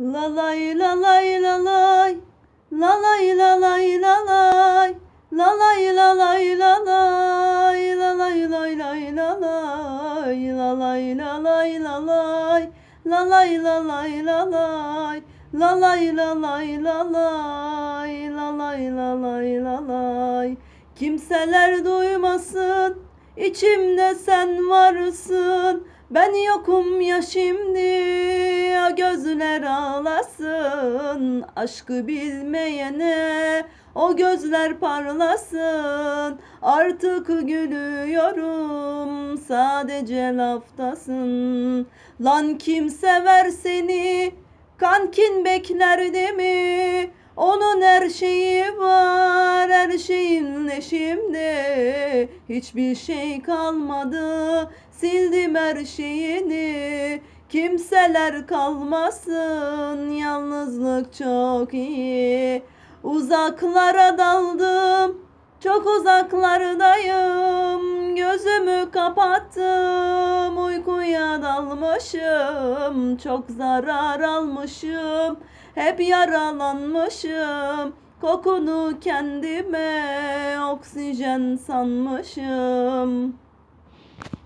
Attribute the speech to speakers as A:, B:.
A: La lay la lay la lay La lay la lay la lay La lay la lay la lay La lay lay lay la lay La lay la lay la lay La lay la lay la lay La lay la lay la lay La lay la lay la lay Kimseler duymasın İçimde sen varsın Ben yokum ya şimdi gözler ağlasın Aşkı bilmeyene O gözler parlasın Artık gülüyorum Sadece laftasın Lan kim sever seni Kankin bekler de mi? Onun her şeyi var, her şeyin eşimde. Hiçbir şey kalmadı, sildim her şeyini. Kimseler kalmasın, yalnızlık çok iyi. Uzaklara daldım, çok uzaklardayım. Gözümü kapattım, uykuya dalmışım. Çok zarar almışım, hep yaralanmışım. Kokunu kendime oksijen sanmışım.